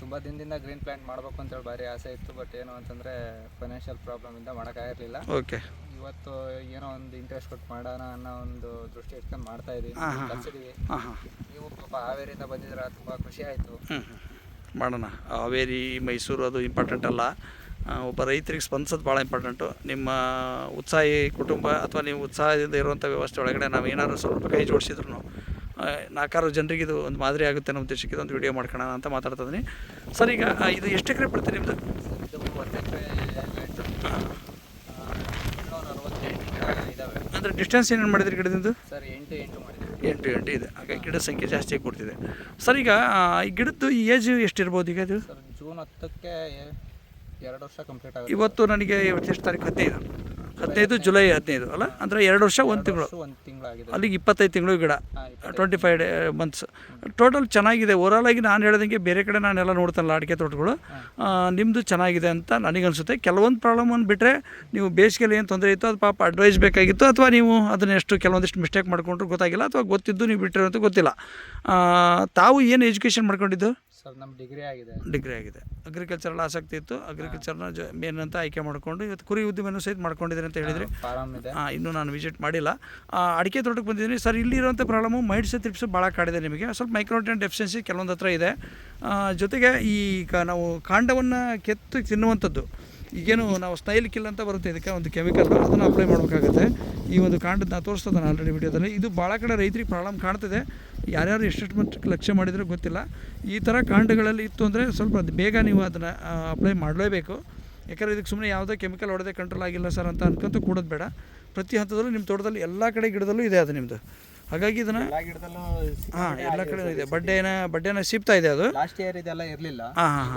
ತುಂಬ ದಿನದಿಂದ green plant ಮಾಡಬೇಕು ಅಂತೇಳಿ ಭಾರಿ ಆಸೆ ಇತ್ತು ಬಟ್ ಏನು ಅಂತಂದರೆ ಫೈನಾನ್ಷಿಯಲ್ ಪ್ರಾಬ್ಲಮಿಂದ ಮಾಡೋಕ್ಕಾಗಿರಲಿಲ್ಲ ಓಕೆ ಇವತ್ತು ಏನೋ ಒಂದು ಇಂಟ್ರೆಸ್ಟ್ ಕೊಟ್ಟು ಮಾಡೋಣ ಅನ್ನೋ ಒಂದು ದೃಷ್ಟಿ ಇಟ್ಕೊಂಡು ಮಾಡ್ತಾ ಇದ್ದೀವಿ ಕಲ್ಸಿದ್ದೀವಿ ನೀವು ಪಾಪ ಹಾವೇರಿಯಿಂದ ಬಂದಿದ್ದೀರ ತುಂಬ ಖುಷಿ ಆಯಿತು. ಮಾಡೋಣ. ಹಾವೇರಿ ಮೈಸೂರು ಅದು ಇಂಪಾರ್ಟೆಂಟ್ ಅಲ್ಲ. ಒಬ್ಬ ರೈತರಿಗೆ ಸ್ಪಂದಿಸೋದು ಭಾಳ ಇಂಪಾರ್ಟೆಂಟು ನಿಮ್ಮ ಉತ್ಸಾಹಿ ಕುಟುಂಬ ಅಥವಾ ನೀವು ಉತ್ಸಾಹದಿಂದ ಇರುವಂಥ ವ್ಯವಸ್ಥೆ ಒಳಗಡೆ ನಾವು ಏನಾದ್ರು ಸ್ವಲ್ಪ ಕೈ ಜೋಡಿಸಿದ್ರು ನಾಲ್ಕಾರು ಜನರಿಗೆ ಇದು ಒಂದು ಮಾದರಿ ಆಗುತ್ತೆ ಅನ್ನೋ ಉದ್ದೇಶಕ್ಕೆ ಒಂದು ವಿಡಿಯೋ ಮಾಡ್ಕೋಣ ಅಂತ ಮಾತಾಡ್ತಾ ಇದ್ದೀನಿ. ಸರ್ ಈಗ ಇದು ಎಷ್ಟು ಎಕರೆ ಬರುತ್ತೆ ನಿಮ್ಮದು ಅಂದರೆ ಡಿಸ್ಟೆನ್ಸ್ ಏನೇನು ಮಾಡಿದ್ರಿ ಗಿಡದಿಂದ ಸರ್ ಎಂಟು ಎಂಟು ಮಾಡಿದ್ರು ಎಂಟು ಎಂಟು ಇದೆ. ಹಾಗೆ ಗಿಡದ ಸಂಖ್ಯೆ ಜಾಸ್ತಿ ಕೊಡ್ತಿದೆ. ಸರ್ ಈಗ ಈ ಗಿಡದ್ದು ಏಜ್ ಎಷ್ಟಿರ್ಬೋದು ಈಗ ಇದು? ಸರ್ ಜೂನ್ ಹತ್ತಕ್ಕೆ ಎರಡು ವರ್ಷ ಕಂಪ್ಲೀಟ್ ಆಗುತ್ತೆ. ಇವತ್ತು ನನಗೆ ಇವತ್ತು ಎಷ್ಟು ತಾರೀಕು ಹದಿನೈದು. ಹದಿನೈದು ಜುಲೈ ಹದಿನೈದು ಅಲ್ಲ? ಅಂದರೆ ಎರಡು ವರ್ಷ ಒಂದು ತಿಂಗಳು. ಒಂದು ತಿಂಗಳಾಗಿದೆ. ಅಲ್ಲಿಗೆ ಇಪ್ಪತ್ತೈದು ತಿಂಗಳು ಗಿಡ twenty five day months total ಚೆನ್ನಾಗಿದೆ. ಓವರಾಲ್ ಆಗಿ ನಾನು ಹೇಳ್ದಂಗೆ ಬೇರೆ ಕಡೆ ನಾನೆಲ್ಲ ನೋಡ್ತಾನಲ್ಲ ಅಡಿಕೆ ತೋಟಗಳು. ನಿಮ್ಮದು ಚೆನ್ನಾಗಿದೆ ಅಂತ ನನಗನ್ಸುತ್ತೆ. ಕೆಲವೊಂದು ಪ್ರಾಬ್ಲಮ್ ಬಿಟ್ಟರೆ ನೀವು ಬೇಸಿಗೆಯಲ್ಲಿ ಏನು ತೊಂದರೆ ಇತ್ತು ಅದು ಪಾಪ ಅಡ್ವೈಸ್ ಬೇಕಾಗಿತ್ತು ಅಥವಾ ನೀವು ಅದನ್ನ ಎಷ್ಟು ಕೆಲವೊಂದಿಷ್ಟು ಮಿಸ್ಟೇಕ್ ಮಾಡ್ಕೊಂಡ್ರು ಗೊತ್ತಾಗಿಲ್ಲ ಅಥವಾ ಗೊತ್ತಿದ್ದು ನೀವು ಬಿಟ್ಟಿರೋ ಅಂತ ಗೊತ್ತಿಲ್ಲ ತಾವು ಏನು ಎಜುಕೇಷನ್ ಮಾಡ್ಕೊಂಡಿದ್ದು? ಸರ್ ನಮ್ಮ ಡಿಗ್ರಿ ಆಗಿದೆ. ಡಿಗ್ರಿ ಆಗಿದೆ. ಅಗ್ರಿಕಲ್ಚರಲ್ಲಿ ಆಸಕ್ತಿ ಇತ್ತು. ಅಗ್ರಿಕಲ್ಚರ್ನ ಜ ಮೇನ್ ಅಂತ ಆಯ್ಕೆ ಮಾಡಿಕೊಂಡು ಇವತ್ತು ಕುರಿ ಉದ್ಯಮನೂ ಸಹಿತ ಮಾಡ್ಕೊಂಡಿದ್ದೀರಿ ಅಂತ ಹೇಳಿದ್ರಿ. ಫಾರಮ್ ಇದೆ. ಹಾಂ ಇನ್ನೂ ನಾನು ವಿಸಿಟ್ ಮಾಡಿಲ್ಲ. ಆ, ಅಡಿಕೆ ತೋಟಕ್ಕೆ ಬಂದಿದ್ದೀನಿ. ಸರ್ ಇಲ್ಲಿರುವಂಥ ಪ್ರಾಬ್ಲಮು ಮೈಂಡ್ಸ್ ತ್ರಿಪ್ಸ್ ಭಾಳ ಕಾಡಿದೆ ನಿಮಗೆ. ಸ್ವಲ್ಪ ಮೈಕ್ರೋಟೆನ್ ಡೆಫಿಷಿಯನ್ಸಿ ಕೆಲವೊಂದು ಹತ್ರ ಇದೆ. ಆ, ಜೊತೆಗೆ ಈ ಕ ನಾವು ಕಾಂಡವನ್ನು ಕೆತ್ತು ತಿನ್ನುವಂಥದ್ದು. ಈಗೇನು ನಾವು ಸ್ಟೈಲ್ ಕಿಲ್ ಅಂತ ಬರುತ್ತೆ ಇದಕ್ಕೆ, ಒಂದು ಕೆಮಿಕಲ್ ಅದನ್ನು ಅಪ್ಲೈ ಮಾಡಬೇಕಾಗುತ್ತೆ. ಈ ಒಂದು ಕಾಂಡದ ನಾನು ತೋರಿಸ್ತದೆ ನಾನು ಆಲ್ರೆಡಿ ವಿಡಿಯೋದಲ್ಲಿ. ಇದು ಭಾಳ ಕಡೆ ರೈತರಿಗೆ ಪ್ರಾಬ್ಲಮ್ ಕಾಣ್ತಿದೆ. ಯಾರ್ಯಾರು ಎಷ್ಟೆಷ್ಟು ಮಟ್ಟಕ್ಕೆ ಲಕ್ಷ್ಯ ಮಾಡಿದರೆ ಗೊತ್ತಿಲ್ಲ. ಈ ಥರ ಕಾಂಡಗಳಲ್ಲಿ ಇತ್ತು ಅಂದರೆ ಸ್ವಲ್ಪ ಬೇಗ ನೀವು ಅದನ್ನು ಅಪ್ಲೈ ಮಾಡಲೇಬೇಕು. ಯಾಕಂದರೆ ಇದಕ್ಕೆ ಸುಮ್ಮನೆ ಯಾವುದೇ ಕೆಮಿಕಲ್ ಹೊಡೆದೇ ಕಂಟ್ರೋಲ್ ಆಗಿಲ್ಲ ಸರ್ ಅಂತ ಅನ್ಕೊಂತ ಕೂಡೋದು ಬೇಡ. ಪ್ರತಿ ಹಂತದಲ್ಲೂ ನಿಮ್ಮ ತೋಟದಲ್ಲಿ ಎಲ್ಲ ಕಡೆ ಗಿಡದಲ್ಲೂ ಇದೆ ಅದು ನಿಮ್ಮದು ಹಾಗಾಗಿ ಇದನ್ನ ಹಾಂ ಎಲ್ಲ ಕಡೆ ಇದೆ. ಬಡ್ಡೆನ ಬಡ್ಡೆನ ಸಿಗ್ತಾ ಇದೆ ಅದು? ಲಾಸ್ಟ್ ಇಯರ್ ಇದೆಲ್ಲ ಇರಲಿಲ್ಲ. ಹಾಂ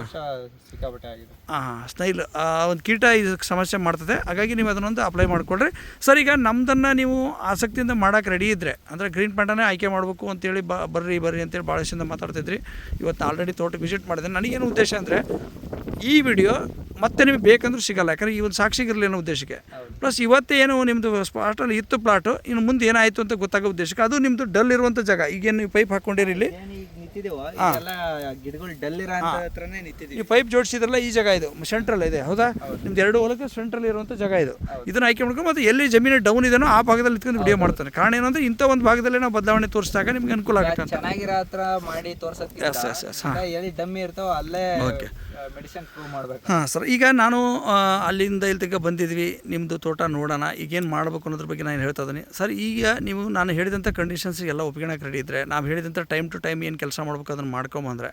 ಹಾಂ ಸ್ನೈಲ್ ಆ ಒಂದು ಕೀಟ ಇದಕ್ಕೆ ಸಮಸ್ಯೆ ಮಾಡ್ತದೆ. ಹಾಗಾಗಿ ನೀವು ಅದನ್ನೊಂದು ಅಪ್ಲೈ ಮಾಡಿಕೊಡ್ರಿ. ಸರ್ ಈಗ ನಮ್ಮದನ್ನು ನೀವು ಆಸಕ್ತಿಯಿಂದ ಮಾಡೋಕೆ ರೆಡಿ ಇದ್ದರೆ ಅಂದರೆ ಗ್ರೀನ್ ಪ್ಯಾಂಟನ್ನೇ ಆಯ್ಕೆ ಮಾಡಬೇಕು ಅಂತೇಳಿ ಬ ಬರ್ರಿ ಬರ್ರಿ ಅಂತೇಳಿ ಭಾಳಷ್ಟಿಂದ ಮಾತಾಡ್ತಿದ್ರಿ. ಇವತ್ತು ಆಲ್ರೆಡಿ ತೋಟಕ್ಕೆ ವಿಸಿಟ್ ಮಾಡಿದೆ. ನನಗೇನು ಉದ್ದೇಶ ಅಂದರೆ ಈ ವಿಡಿಯೋ ಮತ್ತೆ ನಿಮಗೆ ಬೇಕಂದ್ರೂ ಸಿಗಲ್ಲ ಯಾಕಂದರೆ ಈ ಒಂದು ಸಾಕ್ಷಿಗಿರಲಿ ಅನ್ನೋ ಉದ್ದೇಶಕ್ಕೆ. ಪ್ಲಸ್ ಇವತ್ತೇ ಏನು ನಿಮ್ಮದು ಸ್ಪಾಟಲ್ಲಿ ಇತ್ತು ಪ್ಲಾಟು ಇನ್ನು ಮುಂದೆ ಏನಾಯಿತು ಅಂತ ಗೊತ್ತಾಗೋ ಉದ್ದೇಶಕ್ಕೆ ಅದು ನಿಮ್ಮದು ಡಲ್ ಇರುವಂಥ ಜಾಗ. ಈಗೇನು ನೀವು ಪೈಪ್ ಹಾಕ್ಕೊಂಡಿರಿ ಇಲ್ಲಿ? ಈ ಪೈಪ್ ಜೋಡಿಸಿದ್ರಲ್ಲ ಈ ಜಾಗ ಇದು ಸೆಂಟ್ರಲ್ ಇದೆ ಹೌದಾ? ನಿಮ್ದು ಎರಡು ಹೊಲಕ್ಕೆ ಸೆಂಟ್ರಲ್ ಇರುವಂಥ ಜಾಗ ಇದು. ಇದನ್ನು ಆಯ್ಕೆ ಮಾಡ್ಕೊಂಡು ಮತ್ತೆ ಎಲ್ಲಿ ಜಮೀನು ಡೌನ್ ಇದೆಯೋ ಆ ಭಾಗದಲ್ಲಿ ಇಟ್ಕೊಂಡು ವಿಡಿಯೋ ಮಾಡ್ತಾನೆ. ಕಾರಣ ಏನಂದ್ರೆ ಇಂಥ ಒಂದು ಭಾಗದಲ್ಲಿ ನಾವು ಬದಲಾವಣೆ ತೋರಿಸಿದಾಗ ನಿಮ್ಗೆ ಅನುಕೂಲ ಆಗುತ್ತೆ ಅಂತ. ಚೆನ್ನಾಗಿರೋ ಹತ್ರ ಮಾಡಿ ಗಿಡ ಎಲ್ಲಿ ಡಮ್ಮಿ ಇರ್ತಾವೆ ಅಲ್ಲೇ ಮೆಡಿಸಿನ್ ಪ್ರೂವ್ ಮಾಡಬೇಕು. ಹಾಂ ಸರ್ ಈಗ ನಾನು ಅಲ್ಲಿಂದ ಇಲ್ಲಿ ತನಕ ಬಂದಿದ್ವಿ ನಿಮ್ಮದು ತೋಟ ನೋಡೋಣ ಈಗೇನು ಮಾಡಬೇಕು ಅನ್ನೋದ್ರ ಬಗ್ಗೆ ನಾನು ಹೇಳ್ತಾ ಇದ್ದೀನಿ. ಸರ್ ಈಗ ನೀವು ನಾನು ಹೇಳಿದಂಥ ಕಂಡೀಷನ್ಸ್ ಎಲ್ಲ ಒಪ್ಕೊಳಕ್ಕೆ ರೆಡಿ ಇದ್ದರೆ ನಾವು ಹೇಳಿದಂಥ ಟೈಮ್ ಟು ಟೈಮ್ ಏನು ಕೆಲಸ ಮಾಡಬೇಕು ಅದನ್ನು ಮಾಡ್ಕೊಂಬಂದರೆ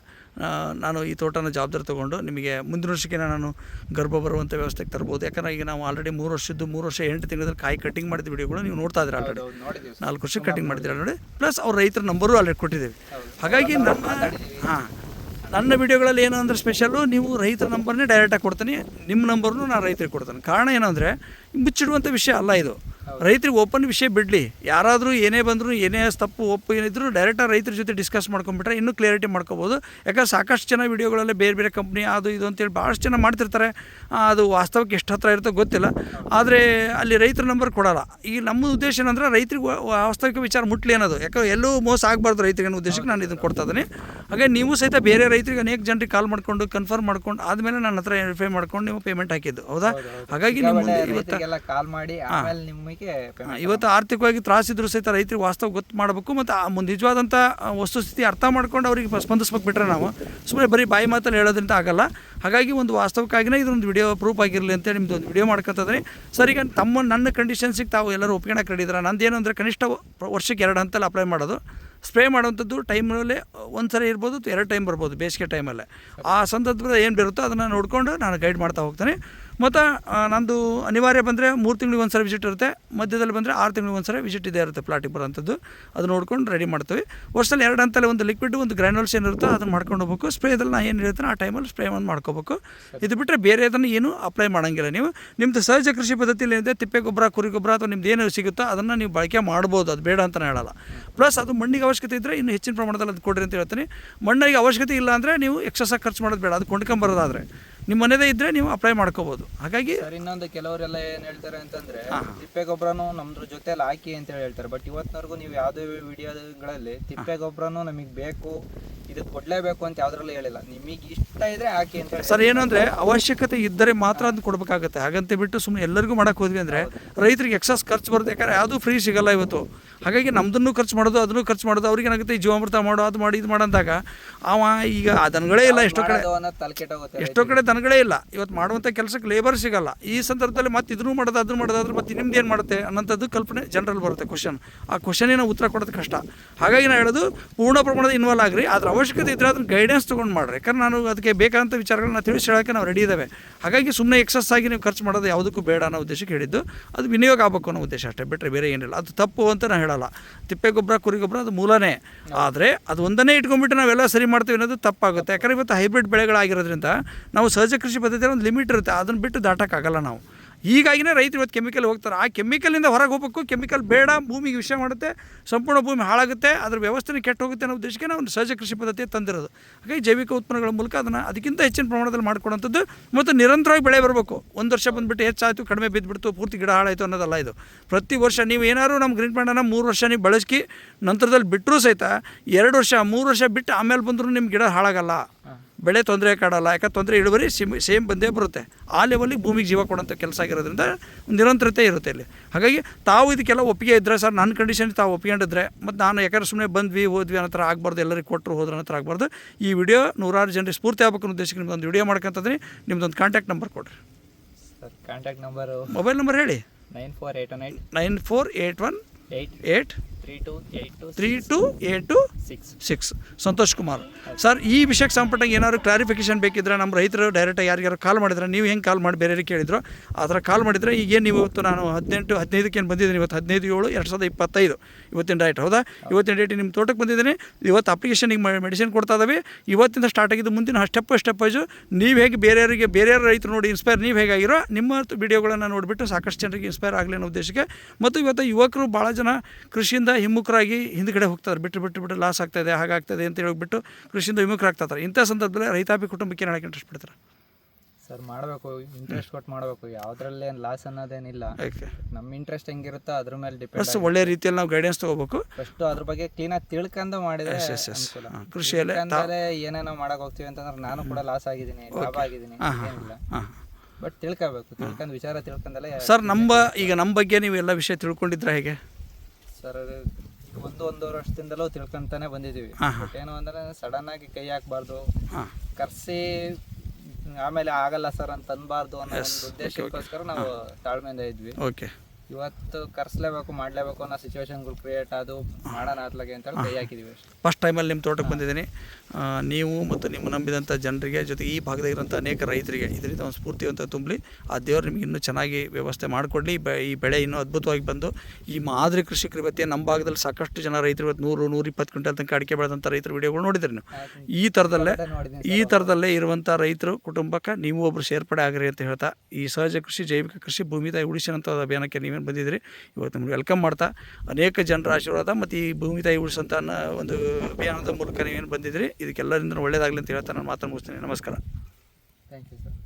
ನಾನು ಈ ತೋಟನ ಜವಾಬ್ದಾರಿ ತೊಗೊಂಡು ನಿಮಗೆ ಮುಂದಿನ ವರ್ಷಕ್ಕೆ ನಾನು ಗರ್ಭ ಬರುವಂಥ ವ್ಯವಸ್ಥೆಗೆ ತರ್ಬೋದು. ಯಾಕಂದ್ರೆ ಈಗ ನಾವು ಆಲ್ರೆಡಿ ಮೂರು ವರ್ಷದ್ದು ಮೂರು ವರ್ಷ ಎಂಟು ತಿಂಗಳಲ್ಲಿ ಕಾಯಿ ಕಟ್ಟಿಂಗ್ ಮಾಡಿದ ವಿಡಿಯೋಗಳು ನೀವು ನೋಡ್ತಾ ಇದ್ದೀರಾ ಆಲ್ರೆಡಿ ನಾಲ್ಕು ವರ್ಷ ಕಟ್ಟಿಂಗ್ ಮಾಡಿದ್ದೀರ ನೋಡಿ ಪ್ಲಸ್ ಅವ್ರ ರೈತರ ನಂಬರು ಆಲ್ರೆಡಿ ಕೊಟ್ಟಿದ್ದೀವಿ. ಹಾಗಾಗಿ ನಮ್ಮ ಹಾಂ. ನನ್ನ ವಿಡಿಯೋಗಳಲ್ಲಿ ಏನು ಅಂದರೆ ಸ್ಪೆಷಲು ನೀವು ರೈತರ ನಂಬರ್ನೇ ಡೈರೆಕ್ಟಾಗಿ ಕೊಡ್ತೀನಿ, ನಿಮ್ಮ ನಂಬರ್ನು ನಾನು ರೈತರಿಗೆ ಕೊಡ್ತೀನಿ. ಕಾರಣ ಏನಂದರೆ ಮುಚ್ಚಿಡುವಂಥ ವಿಷಯ ಅಲ್ಲ ಇದು. ರೈತರಿಗೆ ಓಪನ್ ವಿಷಯ ಬಿಡಲಿ. ಯಾರಾದರೂ ಏನೇ ಬಂದರೂ ಏನೇ ತಪ್ಪು ಒಪ್ಪು ಏನಿದ್ರು ಡೈರೆಕ್ಟಾಗಿ ರೈತರ ಜೊತೆ ಡಿಸ್ಕಸ್ ಮಾಡ್ಕೊಂಬಿಟ್ರೆ ಇನ್ನೂ ಕ್ಲಿಯರಿಟಿ ಮಾಡ್ಕೋಬೋದು. ಯಾಕಂದ್ರೆ ಸಾಕಷ್ಟು ಜನ ವೀಡಿಯೋಗಳಲ್ಲೇ ಬೇರೆ ಬೇರೆ ಕಂಪ್ನಿ ಅದು ಇದು ಅಂತೇಳಿ ಭಾಳಷ್ಟು ಜನ ಮಾಡ್ತಿರ್ತಾರೆ. ಅದು ವಾಸ್ತವಕ್ಕೆ ಎಷ್ಟು ಹತ್ರ ಇರುತ್ತೋ ಗೊತ್ತಿಲ್ಲ. ಆದರೆ ಅಲ್ಲಿ ರೈತರ ನಂಬರ್ ಕೊಡೋಲ್ಲ. ಈಗ ನಮ್ಮ ಉದ್ದೇಶ ಏನಂದ್ರೆ ರೈತರಿಗೆ ವಾಸ್ತವಿಕ ವಿಚಾರ ಮುಟ್ಲಿ ಅನ್ನೋದು. ಯಾಕಂದ್ರೆ ಎಲ್ಲೂ ಮೋಸ ಆಗಬಾರ್ದು ರೈತರಿಗೆ ಅನ್ನೋ ಉದ್ದೇಶಕ್ಕೆ ನಾನು ಇದನ್ನು ಕೊಡ್ತಾ ಇದ್ದೀನಿ. ಹಾಗೆ ನೀವು ಸಹಿತ ಬೇರೆ ರೈತರಿಗೆ ಅನೇಕ ಜನರಿಗೆ ಕಾಲ್ ಮಾಡ್ಕೊಂಡು ಕನ್ಫರ್ಮ್ ಮಾಡ್ಕೊಂಡು ಆದಮೇಲೆ ನನ್ನ ಹತ್ರ ವೆರಿಫೈ ಮಾಡ್ಕೊಂಡು ನೀವು ಪೇಮೆಂಟ್ ಹಾಕಿದ್ದು. ಹೌದಾ? ಹಾಗಾಗಿ ನಿಮ್ಮ ಇವತ್ತು ಕಾಲ್ ಮಾಡಿ ಆಮೇಲೆ ನಿಮಗೆ ಆ, ಇವತ್ತು ಆರ್ಥಿಕವಾಗಿ ತ್ರಾಸಿದ್ರು ಸಹಿತ ರೈತರಿಗೆ ವಾಸ್ತವ ಗೊತ್ತು ಮಾಡಬೇಕು ಮತ್ತು ಒಂದು ನಿಜವಾದಂಥ ವಸ್ತುಸ್ಥಿತಿ ಅರ್ಥ ಮಾಡ್ಕೊಂಡು ಅವರಿಗೆ ಸ್ಪಂದಿಸ್ಬೇಕು ಬಿಟ್ರೆ ನಾವು. ಸುಮ್ಮನೆ ಬರೀ ಬಾಯಿ ಮಾತಲ್ಲಿ ಹೇಳೋದ್ರಿಂದ ಆಗಲ್ಲ. ಹಾಗಾಗಿ ಒಂದು ವಾಸ್ತವಕ್ಕಾಗಿನೇ ಇದೊಂದು ವಿಡಿಯೋ ಪ್ರೂಫ್ ಆಗಿರಲಿ ಅಂತೇಳಿ ನಿಮ್ಮದು ಒಂದು ವಿಡಿಯೋ ಮಾಡ್ಕೊತಂದ್ರೆ ಸರ್ ಈಗ ತಮ್ಮ ನನ್ನ ಕಂಡೀಷನ್ಸಿಗೆ ತಾವು ಎಲ್ಲರೂ ಒಪ್ಕೊಳಕ್ಕೆ ರೆಡಿ ನಂದು ನಂದೇನು ಅಂದರೆ ಕನಿಷ್ಠ ವರ್ಷಕ್ಕೆ ಎರಡು ಹಂತಲ್ಲಿ ಅಪ್ಲೈ ಮಾಡೋದು. ಸ್ಪ್ರೇ ಮಾಡುವಂಥದ್ದು ಟೈಮಲ್ಲಿ ಒಂದು ಸರಿ ಇರ್ಬೋದು ಎರಡು ಟೈಮ್ ಬರ್ಬೋದು ಬೇಸಿಗೆ ಟೈಮಲ್ಲೇ ಆ ಸಂದರ್ಭದಲ್ಲಿ ಏನು ಬರುತ್ತೋ ಅದನ್ನು ನೋಡಿಕೊಂಡು ನಾನು ಗೈಡ್ ಮಾಡ್ತಾ ಹೋಗ್ತೇನೆ. ಮತ್ತು ನಂದು ಅನಿವಾರ್ಯ ಬಂದರೆ ಮೂರು ತಿಂಗಳಿಗೆ ಒಂದು ಸಲ ವಿಸಿಟ್ ಇರುತ್ತೆ. ಮಧ್ಯದಲ್ಲಿ ಬಂದರೆ ಆರು ತಿಂಗಳಿಗೆ ಒಂದು ಸಲ ವಿಸಿಟ್ ಇದೇ ಇರುತ್ತೆ ಪ್ಲಾಟಿಗೆ ಬರೋಂಥದ್ದು ಅದು ನೋಡ್ಕೊಂಡು ರೆಡಿ ಮಾಡ್ತೀವಿ. ವರ್ಷದಲ್ಲಿ ಎರಡು ಅಂತಲೇ ಒಂದು ಲಿಕ್ವಿಡ್ ಒಂದು ಗ್ರ್ಯಾನ್ಯೂಲ್ಸ್ ಏನಿರುತ್ತೋ ಅದನ್ನು ಮಾಡ್ಕೊಂಡು ಹೋಗ್ಬೇಕು. ಸ್ಪ್ರೇದಲ್ಲಿ ನಾ ಏನು ಹೇಳ್ತೀನಿ ಆ ಟೈಮಲ್ಲಿ ಸ್ಪ್ರೇ ಒಂದು ಮಾಡ್ಕೋಬೇಕು. ಇದು ಬಿಟ್ಟರೆ ಬೇರೆ ಅದನ್ನು ಏನು ಅಪ್ಲೈ ಮಾಡೋಂಗಿಲ್ಲ ನೀವು. ನಿಮ್ಮದು ಸಹಜ ಕೃಷಿ ಪದ್ಧತಿಯಲ್ಲಿ ಏನಿದೆ, ತಿಪ್ಪೆ ಗೊಬ್ಬರ, ಕುರಿ ಗೊಬ್ಬರ ಅಥವಾ ನಿಮ್ದು ಏನು ಸಿಗುತ್ತೋ ಅದನ್ನು ನೀವು ಬಳಕೆ ಮಾಡ್ಬೋದು. ಅದು ಬೇಡ ಅಂತ ಹೇಳಲ್ಲ. ಪ್ಲಸ್ ಅದು ಮಣ್ಣಿಗೆ ಅವಶ್ಯಕತೆ ಇದ್ದರೆ ಇನ್ನು ಹೆಚ್ಚಿನ ಪ್ರಮಾಣದಲ್ಲಿ ಅದು ಕೊಡ್ರಿ ಅಂತ ಹೇಳ್ತೀನಿ. ಮಣ್ಣಿಗೆ ಅವಶ್ಯಕತೆ ಇಲ್ಲ ಅಂದರೆ ನೀವು ಎಕ್ಸಸ್ಸಾಗಿ ಖರ್ಚು ಮಾಡೋದು ಬೇಡ. ಅದು ಕೊಂಡ್ಕೊಂಬರೋದಾದರೆ. ನಿಮ್ಮ ಮನೆದೇ ಇದ್ದರೆ ನೀವು ಅಪ್ಲೈ ಮಾಡ್ಕೋಬೋದು. ಹಾಗಾಗಿ ಸರ್ ಇನ್ನೊಂದು ಕೆಲವರೆಲ್ಲ ಏನ್ ಹೇಳ್ತಾರೆ ಅಂತಂದ್ರೆ ತಿಪ್ಪೆ ಗೊಬ್ಬರನು ನಮ್ದ್ರ ಜೊತೆಲಿ ಹಾಕಿ ಅಂತ ಹೇಳಿ ಹೇಳ್ತಾರೆ. ಬಟ್ ಇವತ್ತಿನವರೆಗೂ ನೀವು ಯಾವುದೇ ವಿಡಿಯೋಗಳಲ್ಲಿ ತಿಪ್ಪೆ ಗೊಬ್ಬರನು ನಮಗೆ ಬೇಕು. ಇದಕ್ಕೆ ಕೊಡ್ಲೇಬೇಕು ಅಂತ ಯಾವ್ದ್ರಲ್ಲೂ ಹೇಳಿಲ್ಲ. ನಿಮಗೆ ಇಷ್ಟ ಇದ್ರೆ ಹಾಕಿ ಅಂತ ಸರ್ ಏನು ಅಂದರೆ ಅವಶ್ಯಕತೆ ಇದ್ದರೆ ಮಾತ್ರ ಅದನ್ನ ಕೊಡಬೇಕಾಗುತ್ತೆ. ಹಾಗಂತ ಬಿಟ್ಟು ಸುಮ್ಮನೆ ಎಲ್ಲರಿಗೂ ಮಾಡೋಕೆ ಹೋದ್ವಿ ಅಂದರೆ ರೈತರಿಗೆ ಎಕ್ಸಸ್ ಖರ್ಚು ಬರುತ್ತೆ. ಯಾಕಂದ್ರೆ ಯಾವುದೂ ಫ್ರೀ ಸಿಗಲ್ಲ ಇವತ್ತು. ಹಾಗಾಗಿ ನಮ್ದನ್ನು ಖರ್ಚು ಮಾಡೋದು ಅದನ್ನು ಖರ್ಚು ಮಾಡೋದು ಅವ್ರಿಗೆ ಏನಾಗುತ್ತೆ? ಈ ಜೀವಾಮೃತ ಮಾಡೋ ಅದು ಮಾಡಿ ಇದು ಮಾಡಂದಾಗ ಅವ ಈಗ ಆ ದನಗಳೇ ಇಲ್ಲ ಎಷ್ಟೋ ಕಡೆ ಎಷ್ಟೋ ಕಡೆ ದನಗಳೇ ಇಲ್ಲ. ಇವತ್ತು ಮಾಡುವಂಥ ಕೆಲಸಕ್ಕೆ ಲೇಬರ್ ಸಿಗಲ್ಲ. ಈ ಸಂದರ್ಭದಲ್ಲಿ ಮತ್ತೆ ಇದನ್ನು ಮಾಡೋದು ಅದನ್ನು ಮಾಡೋದಾದ್ರೆ ಮತ್ತೆ ನಿಮ್ದು ಏನು ಮಾಡುತ್ತೆ ಅನ್ನೋಂಥದ್ದು ಕಲ್ಪನೆ ಜನರಲ್ ಬರುತ್ತೆ. ಕ್ವಶನ್ ಆ ಕ್ವಶನಿನ ಉತ್ತರ ಕೊಡೋದು ಕಷ್ಟ. ಹಾಗಾಗಿ ನಾನು ಹೇಳೋದು ಪೂರ್ಣ ಪ್ರಮಾಣದ ಇನ್ವಾಲ್ವ್ ಆಗ್ರಿ. ಅದ್ರ ಅವಶ್ಯಕತೆ ಇದ್ದರೆ ಅದನ್ನು ಗೈಡೆನ್ಸ್ ತೊಗೊಂಡು ಮಾಡ್ರಿ. ಯಾಕಂದ್ರೆ ನಾನು ಅದಕ್ಕೆ ಬೇಕಾದಂಥ ವಿಚಾರಗಳನ್ನ ತಿಳಿಸಿ ಹೇಳೋಕ್ಕೆ ನಾವು ರೆಡಿ ಇದ್ದಾವೆ. ಹಾಗಾಗಿ ಸುಮ್ಮನೆ ಎಕ್ಸಸ್ ಆಗಿ ನೀವು ಖರ್ಚು ಮಾಡೋದು ಯಾವುದಕ್ಕೂ ಬೇಡ ಅನ್ನೋ ಉದ್ದೇಶಕ್ಕೆ ಹೇಳಿದ್ದು. ಅದು ವಿನಿಯೋಗ ಆಗಬೇಕು ಅನ್ನೋ ಉದ್ದೇಶ ಅಷ್ಟೇ ಬಿಟ್ಟರೆ ಬೇರೆ ಏನಿಲ್ಲ. ಅದು ತಪ್ಪು ಅಂತ ನಾನು ಹೇಳಲ್ಲ. ತಿಪ್ಪೆ ಗೊಬ್ಬರ, ಕುರಿ ಗೊಬ್ಬರ ಅದು ಮೂಲನೇ. ಆದರೆ ಅದು ಒಂದನ್ನೇ ಇಟ್ಕೊಂಡ್ಬಿಟ್ಟು ನಾವೆಲ್ಲ ಸರಿ ಮಾಡ್ತೀವಿ ಅನ್ನೋದು ತಪ್ಪಾಗುತ್ತೆ. ಯಾಕಂದರೆ ಇವತ್ತು ಹೈಬ್ರಿಡ್ ಬೆಳೆಗಳಾಗಿರೋದ್ರಿಂದ ನಾವು ಸಹಜ ಕೃಷಿ ಪದ್ಧತಿಯಲ್ಲಿ ಒಂದು ಲಿಮಿಟ್ ಇರುತ್ತೆ. ಅದನ್ನು ಬಿಟ್ಟು ದಾಟಕ್ಕಾಗಲ್ಲ ನಾವು. ಹೀಗಾಗಿನೇ ರೈತರು ಇವತ್ತು ಕೆಮಿಕಲ್ ಹೋಗ್ತಾರೆ. ಆ ಕೆಮಿಕಲಿಂದ ಹೊರಗೆ ಹೋಗ್ಬೇಕು. ಕೆಮಿಕಲ್ ಬೇಡ, ಭೂಮಿಗೆ ವಿಷಯ ಮಾಡುತ್ತೆ, ಸಂಪೂರ್ಣ ಭೂಮಿ ಹಾಳಾಗುತ್ತೆ, ಅದರ ವ್ಯವಸ್ಥೆನೇ ಕೆಟ್ಟು ಹೋಗುತ್ತೆ ಅನ್ನೋ ಉದ್ದೇಶಕ್ಕೆ ನಾವು ಸಹಜ ಕೃಷಿ ಪದ್ಧತಿ ತಂದಿರೋದು. ಹಾಗಾಗಿ ಜೈವಿಕ ಉತ್ಪನ್ನಗಳ ಮೂಲಕ ಅದನ್ನು ಅದಕ್ಕಿಂತ ಹೆಚ್ಚಿನ ಪ್ರಮಾಣದಲ್ಲಿ ಮಾಡ್ಕೊಡೋಂಥದ್ದು ಮತ್ತು ನಿರಂತರವಾಗಿ ಬೆಳೆ ಬರಬೇಕು. ಒಂದು ವರ್ಷ ಬಂದುಬಿಟ್ಟು ಹೆಚ್ಚಾಯಿತು, ಕಡಿಮೆ ಬಿದ್ದುಬಿಡ್ತು ಪೂರ್ತಿ ಗಿಡ ಹಾಳಾಯಿತು ಅನ್ನೋದಲ್ಲ ಇದು. ಪ್ರತಿ ವರ್ಷ ನೀವು ಏನಾದ್ರು ನಮ್ಮ ಗ್ರೀನ್ ಪ್ಯಾಂಡನ್ನು ಮೂರು ವರ್ಷ ನೀವು ಬಳಸಿ ನಂತರದಲ್ಲಿ ಬಿಟ್ಟರೂ ಸಹಿತ ಎರಡು ವರ್ಷ, ಮೂರು ವರ್ಷ ಬಿಟ್ಟು ಆಮೇಲೆ ಬಂದರೂ ನಿಮ್ಮ ಗಿಡ ಹಾಳಾಗಲ್ಲ. ಬೆಳೆ ತೊಂದರೆ ಕಾಡಲ್ಲ ಯಾಕಂದ್ರೆ ತೊಂದರೆ ಇಳುವರಿ ಸಿಮ್ ಸೇಮ್ ಬಂದೇ ಬರುತ್ತೆ. ಆ ಲೆವೆಲಿಗೆ ಭೂಮಿಗೆ ಜೀವ ಕೊಡೋಂಥ ಕೆಲಸ ಆಗಿರೋದ್ರಿಂದ ನಿರಂತರತೆ ಇರುತ್ತೆ ಇಲ್ಲಿ. ಹಾಗಾಗಿ ತಾವು ಇದಕ್ಕೆಲ್ಲ ಒಪ್ಪಿಗೆ ಇದ್ದರೆ ಸರ್ ನನ್ನ ಕಂಡೀಷನ್ ತಾವು ಒಪ್ಕೊಂಡಿದ್ರೆ ಮತ್ತು ನಾನು ಯಾಕಂದ್ರೆ ಸುಮ್ಮನೆ ಬಂದ್ವಿ ಹೋದ್ವಿ ಅನ್ನೋ ಥರ ಆಗಬಾರ್ದು ಎಲ್ಲರಿಗೆ ಕೊಟ್ಟರು ಹೋದ್ರ ಥರ ಆಗಬಾರ್ದು. ಈ ವಿಡಿಯೋ ನೂರಾರು ಜನರಿಗೆ ಸ್ಫೂರ್ತಿ ಆಗ್ಬೇಕು ಉದ್ದೇಶಕ್ಕೆ ನಿಮ್ದೊಂದು ವಿಡಿಯೋ ಮಾಡ್ಕೊಂತಂದ್ರೆ ನಿಮ್ದೊಂದು ಕಾಂಟ್ಯಾಕ್ಟ್ ನಂಬರ್ ಕೊಡಿರಿ. Sir contact number mobile number ಹೇಳಿ. Nine four eight one eight nine four eight one eight eight three two eight two three two eight two six Santosh Kumar. Sir ಈ ವಿಷಯಕ್ಕೆ ಸಂಬಂಧಪಟ್ಟಂಗೆ ಏನಾದ್ರು clarification ಬೇಕಿದ್ರೆ ನಮ್ಮ ರೈತರು ಡೈರೆಕ್ಟಾಗಿ ಯಾರಿಗಾರು ಕಾಲ್ ಮಾಡಿದ್ರೆ ನೀವು ಹೆಂಗೆ ಕಾಲ್ ಮಾಡಿ ಬೇರೆಯವ್ರಿಗೆ ಕೇಳಿದ್ರು, ಆ ಥರ ಕಾಲ್ ಮಾಡಿದರೆ ಈಗೇನು ನೀವು ಇವತ್ತು ನಾನು ಹದಿನೆಂಟು, ಹದಿನೈದಕ್ಕೆ ಏನು ಬಂದಿದ್ದೀನಿ, ಇವತ್ತು ಹದಿನೈದು, ಏಳು, ಎರಡು ಸಾವಿರದ ಇಪ್ಪತ್ತೈದು. ಇವತ್ತಿನ ಡೈಟ್ ಹೌದಾ? ಇವತ್ತಿನ ಡೇಟ್ ನಿಮ್ಮ ತೋಟಕ್ಕೆ ಬಂದಿದ್ದೀನಿ. ಇವತ್ತು ಅಪ್ಲಿಕೇಶನ್ ಈಗ ಮೆಡಿಸಿನ್ ಕೊಡ್ತಾ ಇದ್ದಾವೆ ಇವತ್ತಿಂದ ಸ್ಟಾರ್ಟ್ ಆಗಿದ್ದು ಮುಂದಿನ ಸ್ಟೆಪ್ ಸ್ಟೆಪ್ ವೈಸು ನೀವು ಹೇಗೆ ಬೇರೆಯವರಿಗೆ, ಬೇರೆಯವ್ರ ರೈತರು ನೋಡಿ ಇನ್ಸ್ಪೈರ್ ನೀವು ಹೇಗಾಗಿರೋ, ನಿಮ್ಮ ವಿಡಿಯೋಗಳನ್ನು ನೋಡಿಬಿಟ್ಟು ಸಾಕಷ್ಟು ಜನರಿಗೆ ಇನ್ಸ್ಪೈರ್ ಆಗಲಿ ಅನ್ನೋ ಉದ್ದೇಶಕ್ಕೆ. ಮತ್ತು ಇವತ್ತು ಯುವಕರು ಭಾಳ ಜನ ಕೃಷಿಯಿಂದ ಹಿಮ್ಮುಖರಾಗಿ ಹಿಂದ್ಗಡೆ ಹೋಗ್ತಾರೆ ಬಿಟ್ಟು ಬಿಟ್ಟು ಬಿಟ್ಟು ಲಾಸ್ ಆಗ್ತಾಯಿದೆ ಹಾಗಾಗ್ತದೆ ಅಂತ ಹೇಳ್ಬಿಟ್ಟು ಕೃಷಿಯಿಂದ ವಿಮುಖರಾಗ್ತಾರೆ ಇಂಥ ಸಂದರ್ಭದಲ್ಲಿ ರೈತಾಪಿ ಕುಟುಂಬಕ್ಕೆ ಏನು ಹೇಳಕ್ಕೆ ಇಂಟ್ರೆಸ್ಟ್ ಬಿಡ್ತಾರೆ ಸರ್ ಮಾಡಬೇಕು ಇಂಟ್ರೆಸ್ಟ್ ಕೊಟ್ಟು ಮಾಡಬೇಕು. ಯಾವುದ್ರಲ್ಲೇನು ಲಾಸ್ ಅನ್ನೋದೇನಿಲ್ಲ. ನಮ್ಮ ಇಂಟ್ರೆಸ್ಟ್ ಹೆಂಗಿರುತ್ತೋ ಅದ್ರ ಮೇಲೆ ಡಿಪೆಂಡ್ ಒಳ್ಳೆ ರೀತಿಯಲ್ಲಿ ನಾವು ಗೈಡೆನ್ಸ್ ತಗೋಬೇಕು. ಫಸ್ಟ್ ಅದ್ರ ಬಗ್ಗೆ ಕ್ಲೀನಾಗಿ ತಿಳ್ಕೊಂಡು ಮಾಡಿದ್ರೆ ಕೃಷಿಯಲ್ಲಿ ಅಂದರೆ ಏನೇನೋ ಮಾಡಕ್ ಹೋಗ್ತೀವಿ ಅಂತಂದ್ರೆ ನಾನು ಕೂಡ ಲಾಸ್ ಆಗಿದ್ದೀನಿ ಲಾಭ ಆಗಿದ್ದೀನಿ ಏನಿಲ್ಲ. ಬಟ್ ತಿಳ್ಕೊಬೇಕು ತಿಳ್ಕೊಂಡು ವಿಚಾರ ತಿಳ್ಕೊಂಡಲೆ ಸರ್ ನಮ್ಮ ಈಗ ನಮ್ಮ ಬಗ್ಗೆ ನೀವು ಎಲ್ಲ ವಿಷಯ ತಿಳ್ಕೊಂಡಿದ್ರೆ ಹೇಗೆ? ಸರ್ ಒಂದು ಒಂದೂವರೆ ವರ್ಷದಿಂದಲೂ ತಿಳ್ಕೊಂತಾನೆ ಬಂದಿದ್ದೀವಿ. ಬಟ್ ಏನು ಅಂದ್ರೆ ಸಡನ್ ಆಗಿ ಕೈ ಹಾಕ್ಬಾರ್ದು. ಕರ್ಸಿ ಆಮೇಲೆ ಆಗಲ್ಲ ಸರ್ ಅಂತ ಅನ್ಬಾರ್ದು ಅನ್ನೋ ಒಂದು ಉದ್ದೇಶಕ್ಕೋಸ್ಕರ ನಾವು ತಾಳ್ಮೆಯಿಂದ ಇದ್ವಿ. ಓಕೆ ಇವತ್ತು ಕರ್ಸ್ಲೇಬೇಕು ಮಾಡ್ಲೇಬೇಕು ಅನ್ನೋ ಸಿಚುವೇಶನ್ಗಳು ಕ್ರಿಯೇಟ್ ಅದು ಮಾಡೋಣ ಅತ್ಲಾಗೆ ಅಂತ ಹೇಳಿ ಕೈ ಹಾಕಿದೀವಿ ಅಷ್ಟೇ. ಫಸ್ಟ್ ಟೈಮಲ್ಲಿ ನಿಮ್ಮ ತೋಟಕ್ಕೆ ಬಂದಿದ್ದೀನಿ. ನೀವು ಮತ್ತು ನಿಮ್ಮ ನಂಬಿದಂಥ ಜನರಿಗೆ ಜೊತೆಗೆ ಈ ಭಾಗದಾಗಿರೋಂಥ ಅನೇಕ ರೈತರಿಗೆ ಇದರಿಂದ ಒಂದು ಸ್ಫೂರ್ತಿ ಅಂತ ತುಂಬಲಿ. ಆ ದೇವರು ನಿಮಗೆ ಇನ್ನೂ ಚೆನ್ನಾಗಿ ವ್ಯವಸ್ಥೆ ಮಾಡಿಕೊಡ್ಲಿ. ಬೆ ಈ ಬೆಳೆ ಇನ್ನೂ ಅದ್ಭುತವಾಗಿ ಬಂದು ಈ ಮಾದರಿ ಕೃಷಿಕರು ಇವತ್ತೇ ನಮ್ಮ ಭಾಗದಲ್ಲಿ ಸಾಕಷ್ಟು ಜನ ರೈತರು ಇವತ್ತು ನೂರು ನೂರು ಇಪ್ಪತ್ತು ಕ್ವಿಂಟಲ್ ತನಕ ಅಡಿಕೆ ಬೆಳೆದಂಥ ರೈತರ ವಿಡಿಯೋಗಳು ನೋಡಿದ್ರಿ ನೀವು. ಈ ಥರದಲ್ಲೇ ಈ ಥರದಲ್ಲೇ ಇರುವಂಥ ರೈತರು ಕುಟುಂಬಕ್ಕೆ ನೀವು ಒಬ್ಬರು ಸೇರ್ಪಡೆ ಆಗಿರಿ ಅಂತ ಹೇಳ್ತಾ ಈ ಸಹಜ ಕೃಷಿ ಜೈವಿಕ ಕೃಷಿ ಭೂಮಿ ತಾಯಿ ಉಳಿಸಿದಂಥ ಅಭಿಯಾನಕ್ಕೆ ನೀವೇನು ಬಂದಿದ್ದೀರಿ ಇವತ್ತು ನಿಮ್ಗೆ ವೆಲ್ಕಮ್ ಮಾಡ್ತಾ, ಅನೇಕ ಜನರ ಆಶೀರ್ವಾದ ಮತ್ತು ಈ ಭೂಮಿ ತಾಯಿ ಉಳಿಸಂತ ಒಂದು ಅಭಿಯಾನದ ಮೂಲಕ ನೀವೇನು ಬಂದಿದ್ದೀರಿ ಇದಕ್ಕೆಲ್ಲರಿಂದ ಒಳ್ಳೇದಾಗಲಿ ಅಂತ ಹೇಳ್ತಾ ನಾನು ಮಾತನ್ನು ಮುಗಿಸ್ತೀನಿ. ನಮಸ್ಕಾರ. Thank you sir